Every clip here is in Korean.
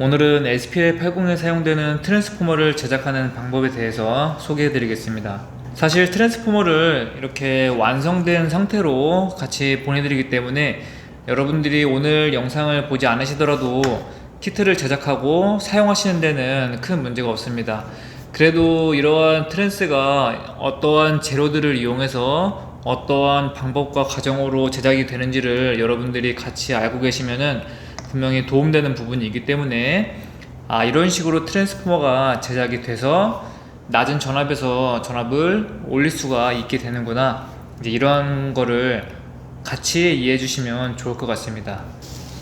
오늘은 SPL80에 사용되는 트랜스포머를 제작하는 방법에 대해서 소개해 드리겠습니다. 사실 트랜스포머를 이렇게 완성된 상태로 같이 보내드리기 때문에 여러분들이 오늘 영상을 보지 않으시더라도 키트를 제작하고 사용하시는 데는 큰 문제가 없습니다. 그래도 이러한 트랜스가 어떠한 재료들을 이용해서 어떠한 방법과 과정으로 제작이 되는지를 여러분들이 같이 알고 계시면은 분명히 도움되는 부분이기 때문에 아, 이런 식으로 트랜스포머가 제작이 돼서 낮은 전압에서 전압을 올릴 수가 있게 되는구나. 이제 이런 거를 같이 이해해 주시면 좋을 것 같습니다.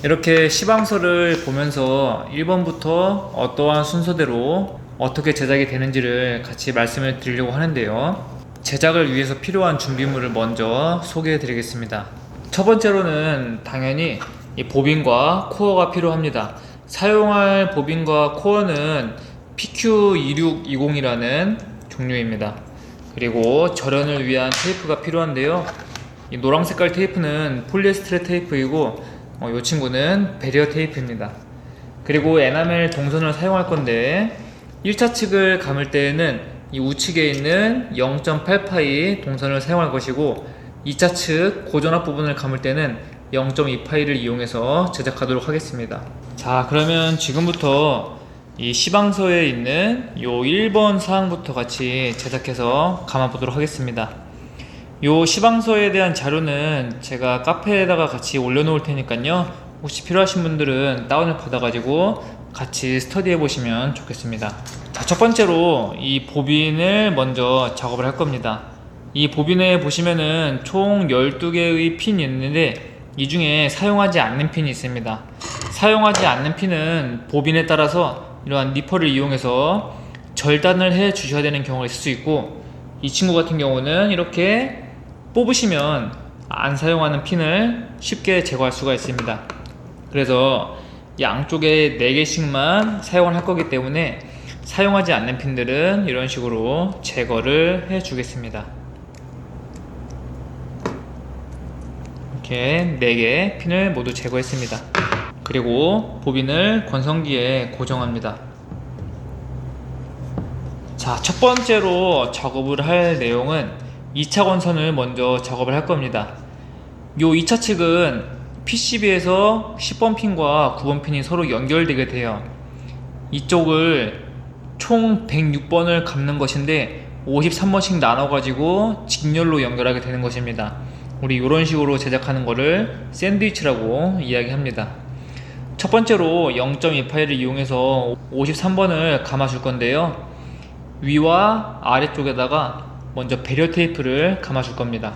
이렇게 시방서를 보면서 1번부터 어떠한 순서대로 어떻게 제작이 되는지를 같이 말씀을 드리려고 하는데요. 제작을 위해서 필요한 준비물을 먼저 소개해 드리겠습니다. 첫 번째로는 당연히 이 보빈과 코어가 필요합니다. 사용할 보빈과 코어는 PQ2620이라는 종류입니다. 그리고 절연을 위한 테이프가 필요한데요. 이 노랑 색깔 테이프는 폴리에스테르 테이프이고 어, 이 친구는 베리어 테이프입니다. 그리고 에나멜 동선을 사용할 건데 1차 측을 감을 때에는 이 우측에 있는 0.8파이 동선을 사용할 것이고 2차 측 고전압 부분을 감을 때는 0.2파이를 이용해서 제작하도록 하겠습니다. 자, 그러면 지금부터 이 시방서에 있는 요 1번 사항부터 같이 제작해서 감아 보도록 하겠습니다. 요 시방서에 대한 자료는 제가 카페에다가 같이 올려놓을 테니까요. 혹시 필요하신 분들은 다운을 받아 가지고 같이 스터디해 보시면 좋겠습니다. 자, 첫 번째로 이 보빈을 먼저 작업을 할 겁니다. 이 보빈에 보시면은 총 12개의 핀이 있는데 이 중에 사용하지 않는 핀이 있습니다. 사용하지 않는 핀은 보빈에 따라서 이러한 니퍼를 이용해서 절단을 해 주셔야 되는 경우가 있을 수 있고 이 친구 같은 경우는 이렇게 뽑으시면 안 사용하는 핀을 쉽게 제거할 수가 있습니다. 그래서 양쪽에 4개씩만 사용을 할 거기 때문에 사용하지 않는 핀들은 이런 식으로 제거를 해 주겠습니다. 이렇게 4개 핀을 모두 제거했습니다. 그리고 보빈을 건성기에 고정합니다. 자, 첫 번째로 작업을 할 내용은 2차 건선을 먼저 작업을 할 겁니다. 요 2차 측은 PCB에서 10번 핀과 9번 핀이 서로 연결되게 돼요. 이쪽을 총 106번을 감는 것인데 53번씩 나눠 가지고 직렬로 연결하게 되는 것입니다. 우리 이런 식으로 제작하는 거를 샌드위치라고 이야기합니다. 첫 번째로 0.2파일을 이용해서 53번을 감아 줄 건데요. 위와 아래쪽에다가 먼저 배려 테이프를 감아 줄 겁니다.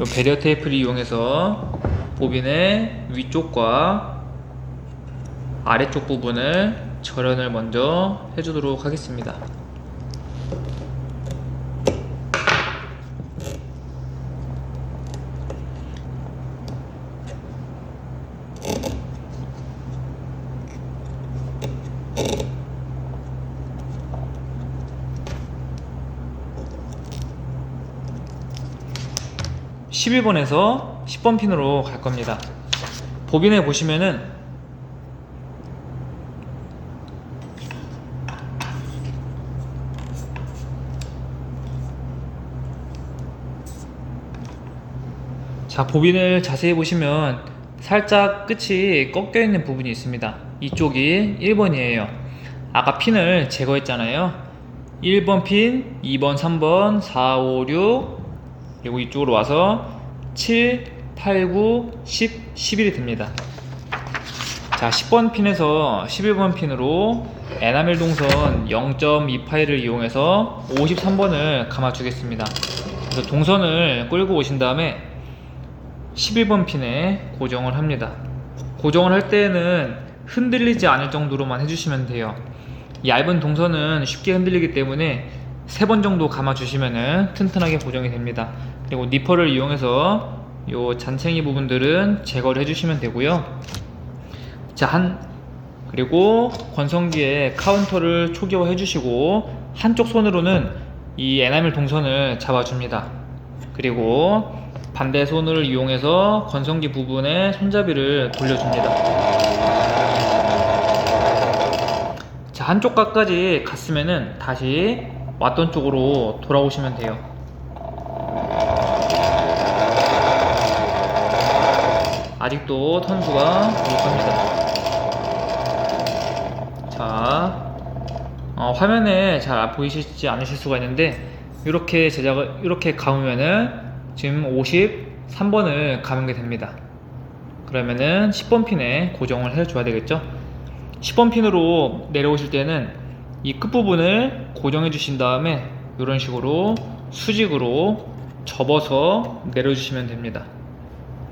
이 배려 테이프를 이용해서 보빈의 위쪽과 아래쪽 부분을 절연을 먼저 해주도록 하겠습니다. 십일 번에서 10번 핀으로 갈 겁니다. 보빈에 보시면은 자, 보빈을 자세히 보시면 살짝 끝이 꺾여 있는 부분이 있습니다. 이쪽이 1번이에요. 아까 핀을 제거했잖아요. 1번 핀, 2번, 3번, 4, 5, 6, 그리고 이쪽으로 와서 7, 8, 9, 10, 11이 됩니다. 자, 10번 핀에서 11번 핀으로 에나멜 동선 0.2파일을 이용해서 53번을 감아주겠습니다. 그래서 동선을 끌고 오신 다음에 11번 핀에 고정을 합니다. 고정을 할 때에는 흔들리지 않을 정도로만 해주시면 돼요. 얇은 동선은 쉽게 흔들리기 때문에 3번 정도 감아주시면 튼튼하게 고정이 됩니다. 그리고 니퍼를 이용해서 요 잔챙이 부분들은 제거를 해주시면 되고요. 자, 한, 그리고 건성기에 카운터를 초기화 해주시고 한쪽 손으로는 이 에나멜 동선을 잡아줍니다. 그리고 반대 손을 이용해서 건성기 부분에 손잡이를 돌려줍니다. 자, 한쪽 각까지 갔으면은 다시 왔던 쪽으로 돌아오시면 돼요. 아직도 턴수가 부족합니다. 자, 어, 화면에 잘 보이시지 않으실 수가 있는데 이렇게 제작을 이렇게 감으면은 지금 53번을 감은 게 됩니다. 그러면은 10번 핀에 고정을 해줘야 되겠죠? 10번 핀으로 내려오실 때는 이 끝부분을 고정해 주신 다음에 이런 식으로 수직으로 접어서 내려주시면 됩니다.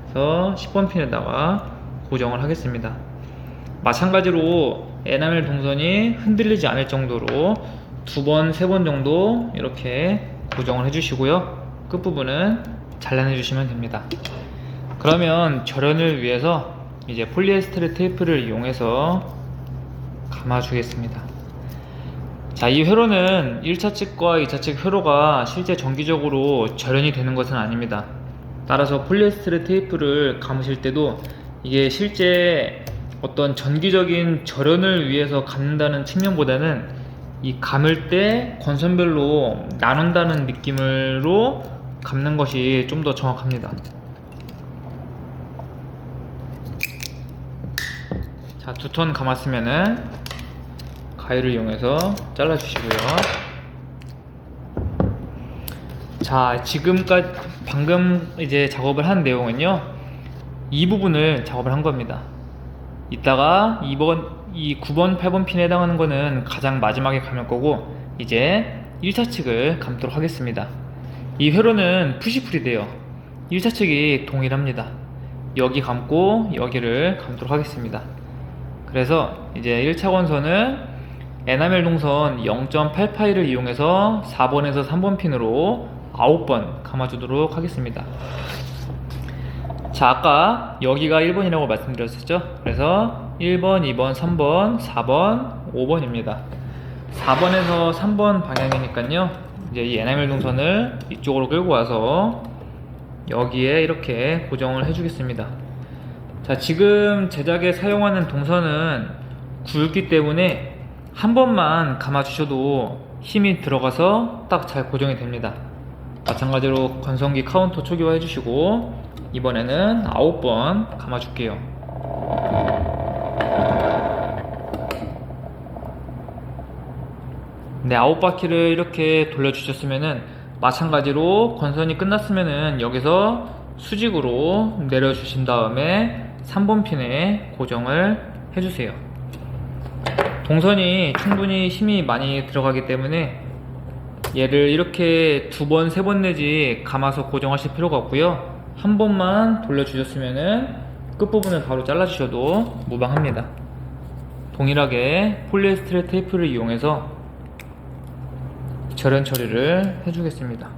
그래서 10번 핀에다가 고정을 하겠습니다. 마찬가지로 에나멜 동선이 흔들리지 않을 정도로 두 번, 세 번 정도 이렇게 고정을 해주시고요. 끝부분은 잘라내 주시면 됩니다. 그러면 절연을 위해서 이제 폴리에스테르 테이프를 이용해서 감아 주겠습니다. 자, 이 회로는 1차 측과 2차 측 회로가 실제 정기적으로 절연이 되는 것은 아닙니다. 따라서 폴리에스테르 테이프를 감으실 때도 이게 실제 어떤 전기적인 절연을 위해서 감는다는 측면보다는 이 감을 때 건선별로 나눈다는 느낌으로 감는 것이 좀 더 정확합니다. 자, 두 턴 감았으면은 가위를 이용해서 잘라주시고요. 자, 지금까지 방금 이제 작업을 한 내용은요. 이 부분을 작업을 한 겁니다. 이따가 2번, 이 9번, 8번 핀에 해당하는 거는 가장 마지막에 감을 거고 이제 1차 측을 감도록 하겠습니다. 이 회로는 푸시풀이 돼요. 1차 측이 동일합니다. 여기 감고 여기를 감도록 하겠습니다. 그래서 이제 1차 원선은 에나멜 동선 0.8파이를 이용해서 4번에서 3번 핀으로 9번 감아주도록 하겠습니다. 자, 아까 여기가 1번이라고 말씀드렸었죠? 그래서 1번, 2번, 3번, 4번, 5번입니다. 4번에서 3번 방향이니까요. 이제 이 에나멜 동선을 이쪽으로 끌고 와서 여기에 이렇게 고정을 해주겠습니다. 자, 지금 제작에 사용하는 동선은 굵기 때문에 한 번만 감아주셔도 힘이 들어가서 딱 잘 고정이 됩니다. 마찬가지로 건성기 카운터 초기화 해주시고 이번에는 9번 감아줄게요. 네, 아홉 바퀴를 이렇게 돌려주셨으면은 마찬가지로 건선이 끝났으면은 여기서 수직으로 내려주신 다음에 3번 핀에 고정을 해주세요. 동선이 충분히 힘이 많이 들어가기 때문에 얘를 이렇게 두 번, 세 번 내지 감아서 고정하실 필요가 없고요. 한 번만 돌려주셨으면은 끝부분을 바로 잘라주셔도 무방합니다. 동일하게 폴리에스테르 테이프를 이용해서 절연 처리를 해주겠습니다.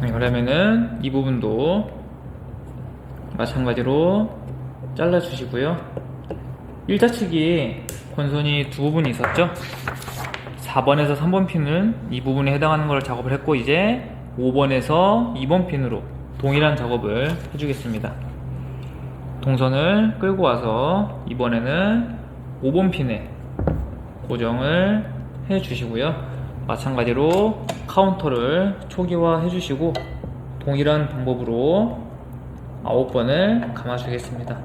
네, 그러면은 이 부분도 마찬가지로 잘라 주시고요. 1차 측이 권선이 두 부분이 있었죠. 4번에서 3번 핀은 이 부분에 해당하는 걸 작업을 했고 이제 5번에서 2번 핀으로 동일한 작업을 해주겠습니다. 동선을 끌고 와서 이번에는 5번 핀에 고정을 해 주시고요. 마찬가지로 카운터를 초기화 해 주시고 동일한 방법으로 9번을 감아주겠습니다.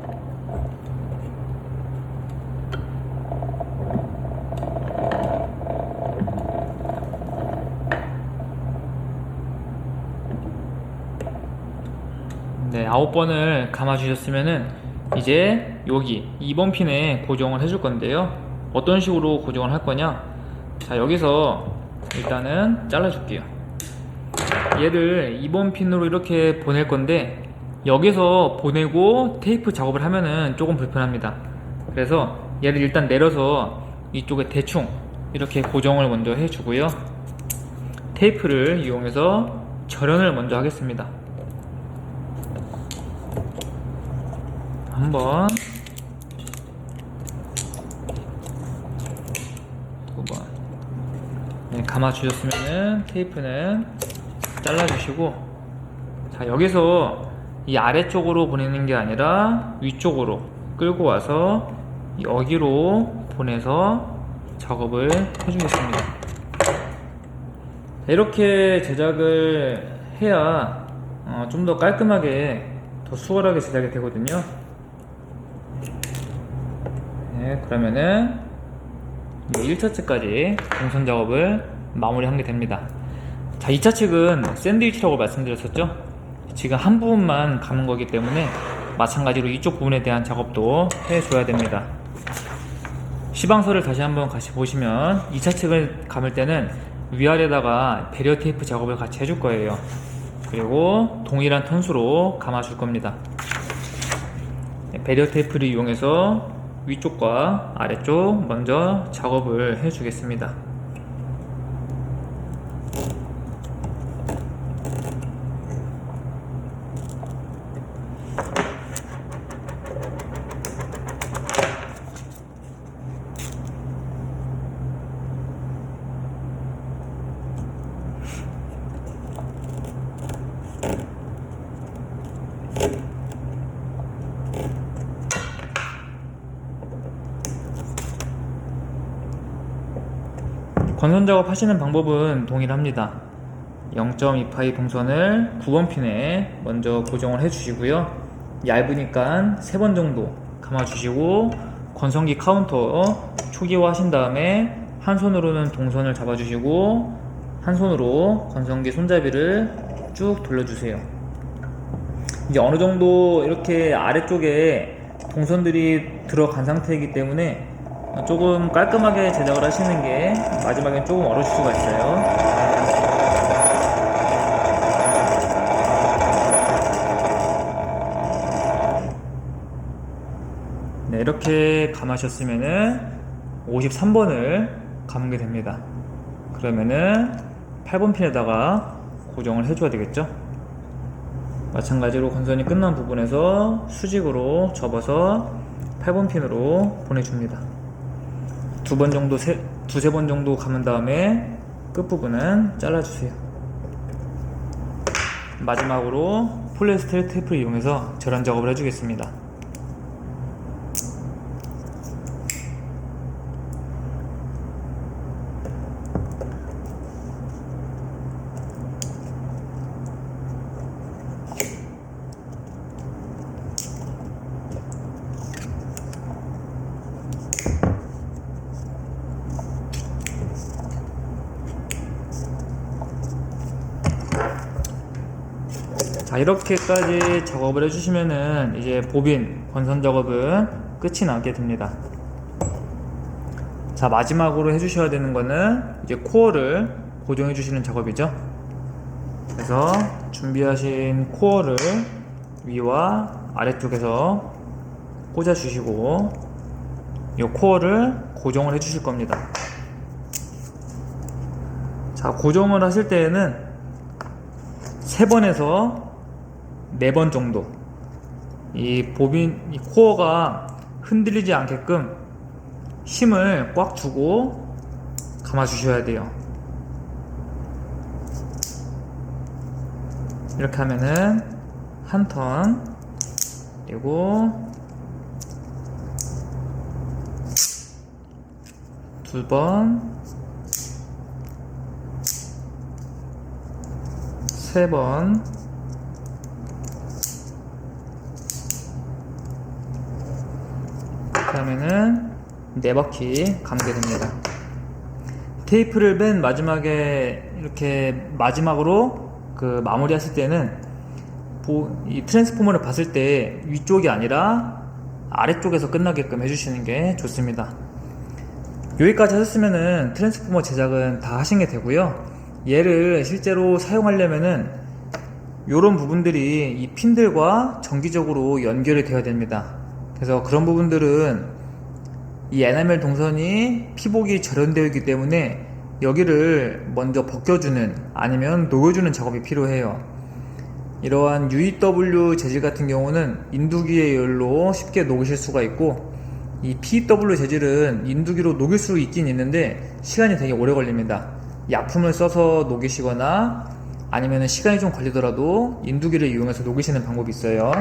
네, 9번을 감아주셨으면은 이제 여기 2번 핀에 고정을 해줄 건데요. 어떤 식으로 고정을 할 거냐? 자, 여기서 일단은 잘라줄게요. 얘를 2번 핀으로 이렇게 보낼 건데 여기서 보내고 테이프 작업을 하면은 조금 불편합니다. 그래서 얘를 일단 내려서 이쪽에 대충 이렇게 고정을 먼저 해주고요. 테이프를 이용해서 절연을 먼저 하겠습니다. 한번 두번 네, 감아 주셨으면은 테이프는 잘라 주시고 자 여기서 이 아래쪽으로 보내는 게 아니라 위쪽으로 끌고 와서 여기로 보내서 작업을 해주겠습니다. 이렇게 제작을 해야 어, 좀 더 깔끔하게 더 수월하게 제작이 되거든요. 네, 그러면은 1차측까지 동선 작업을 마무리한 게 됩니다. 자, 2차 측은 샌드위치라고 말씀드렸었죠? 지금 한 부분만 감은 거기 때문에 마찬가지로 이쪽 부분에 대한 작업도 해줘야 됩니다. 시방서를 다시 한번 같이 보시면 2차 측을 감을 때는 위아래다가 배리어 테이프 작업을 같이 해줄 거예요. 그리고 동일한 턴수로 감아줄 겁니다. 네, 배리어 테이프를 이용해서 위쪽과 아래쪽 먼저 작업을 해주겠습니다. 건선 작업 하시는 방법은 동일합니다. 0.28 동선을 9번 핀에 먼저 고정을 해주시고요. 얇으니까 3번 정도 감아주시고 건성기 카운터 초기화 하신 다음에 한 손으로는 동선을 잡아주시고 한 손으로 건성기 손잡이를 쭉 돌려주세요. 이제 어느 정도 이렇게 아래쪽에 동선들이 들어간 상태이기 때문에 조금 깔끔하게 제작을 하시는 게 마지막엔 조금 어려울 수가 있어요. 네, 이렇게 감으셨으면은 53번을 감게 됩니다. 그러면은 8번 핀에다가 고정을 해줘야 되겠죠? 마찬가지로 건선이 끝난 부분에서 수직으로 접어서 8번 핀으로 보내줍니다. 두 번 정도, 세, 두세 번 정도 감은 다음에 끝부분은 잘라주세요. 마지막으로 폴리에스테르 테이프를 이용해서 절연 작업을 해주겠습니다. 이렇게까지 작업을 해주시면은 이제 보빈 건선 작업은 끝이 나게 됩니다. 자 마지막으로 해주셔야 되는 거는 이제 코어를 고정해 주시는 작업이죠. 그래서 준비하신 코어를 위와 아래쪽에서 꽂아 주시고 이 코어를 고정을 해 주실 겁니다. 자 고정을 하실 때에는 세 번에서 네 번 정도 이 보빈 이 코어가 흔들리지 않게끔 힘을 꽉 주고 감아 주셔야 돼요. 이렇게 하면은 한 턴 그리고 두 번, 세 번, 그러면은 네 바퀴 감게 됩니다. 테이프를 맨 마지막에 이렇게 마지막으로 그 마무리했을 때는 보- 이 트랜스포머를 봤을 때 위쪽이 아니라 아래쪽에서 끝나게끔 해주시는 게 좋습니다. 여기까지 하셨으면은 트랜스포머 제작은 다 하신 게 되고요. 얘를 실제로 사용하려면은 이런 부분들이 이 핀들과 정기적으로 연결이 되어야 됩니다. 그래서 그런 부분들은 이 에나멜 동선이 피복이 절연되어 있기 때문에 여기를 먼저 벗겨주는 아니면 녹여주는 작업이 필요해요. 이러한 UEW 재질 같은 경우는 인두기의 열로 쉽게 녹으실 수가 있고 이 PW 재질은 인두기로 녹일 수 있긴 있는데 시간이 되게 오래 걸립니다. 약품을 써서 녹이시거나 아니면 시간이 좀 걸리더라도 인두기를 이용해서 녹이시는 방법이 있어요.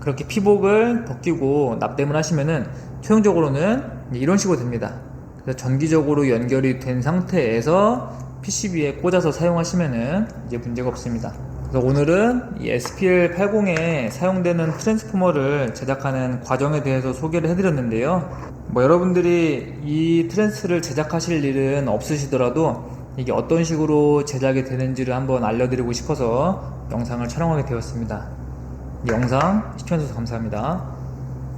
그렇게 피복을 벗기고 납땜을 하시면은 최종적으로는 이런 식으로 됩니다. 그래서 전기적으로 연결이 된 상태에서 PCB에 꽂아서 사용하시면은 이제 문제가 없습니다. 그래서 오늘은 이 SPL80에 사용되는 트랜스포머를 제작하는 과정에 대해서 소개를 해드렸는데요. 뭐 여러분들이 이 트랜스를 제작하실 일은 없으시더라도 이게 어떤 식으로 제작이 되는지를 한번 알려드리고 싶어서 영상을 촬영하게 되었습니다. 이 영상 시청해주셔서 감사합니다.